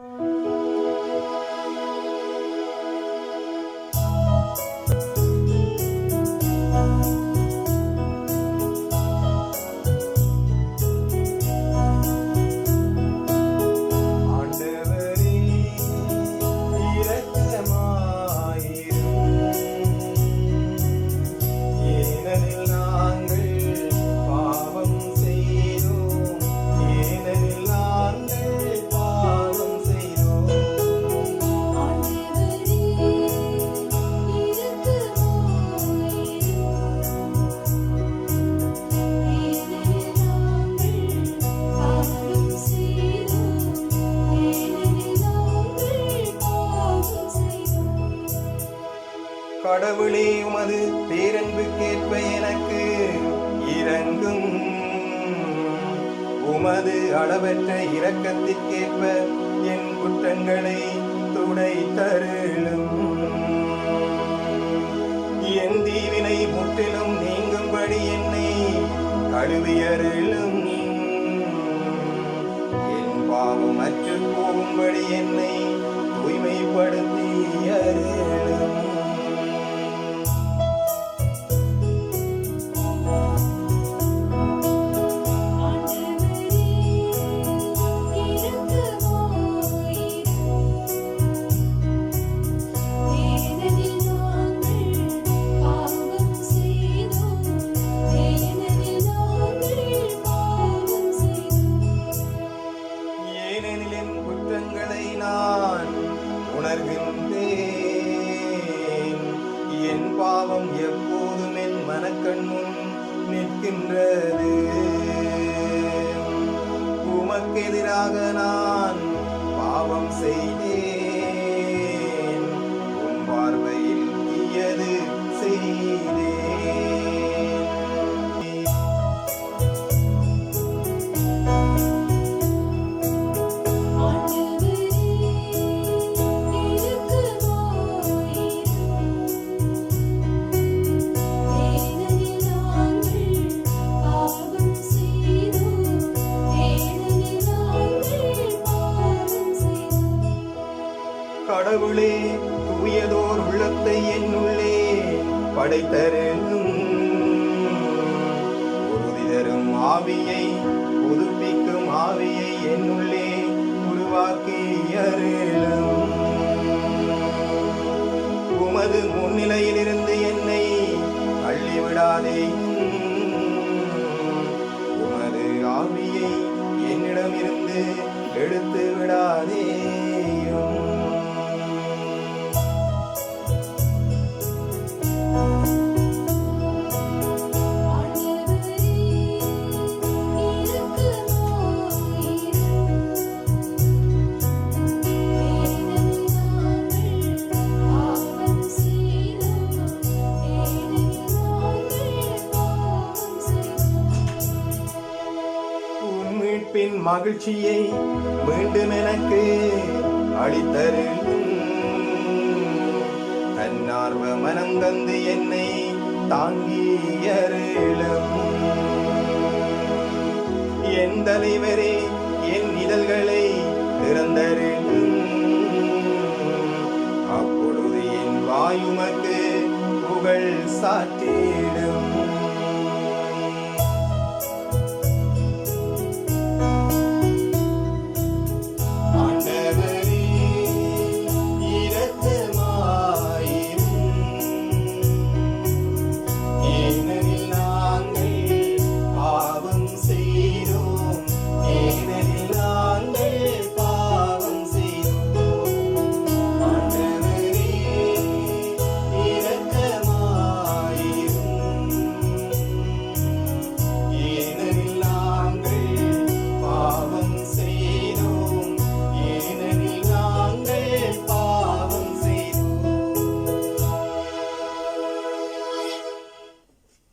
you கடவுளே உமது பேரன்புக்கேற்ப எனக்கு இறங்கும் உமது அளவற்ற இரக்கத்திற்கேற்ப என் குற்றங்களை துடை தருளும் என் தீவினை முற்றிலும் நீங்கும்படி என்னை கழுவியருளும். என் பாவம் அற்று போகும்படி என்னை தூய்மைப்படுத்தி என் குற்றங்களை நான் உணர்கின்றேன். என் பாவம் எப்போதும் என் மனக்கண் முன் நிற்கின்றது. உமக்கெதிராக நான் பாவம் செய்தேன். கடவுளே தூயதோர் உள்ளத்தை என்னுள்ளே படைத்தருளும். உறுதி தரும் ஆவியை புதுப்பிக்கும் ஆவியை என்னுள்ளே உருவாக்கி அருளும். உமது முன்னிலையிலிருந்து என்னை தள்ளிவிடாதே. மகிழ்ச்சியை மீண்டும் எனக்கு அளித்தருளும். தன்னார்வ மனம் தந்து என்னை தாங்கியருளும். என் தலைவரே என் இதழ்களை திறந்தருளும். அப்பொழுது என் வாயுமக்கு புகழ் சாற்றிடும்.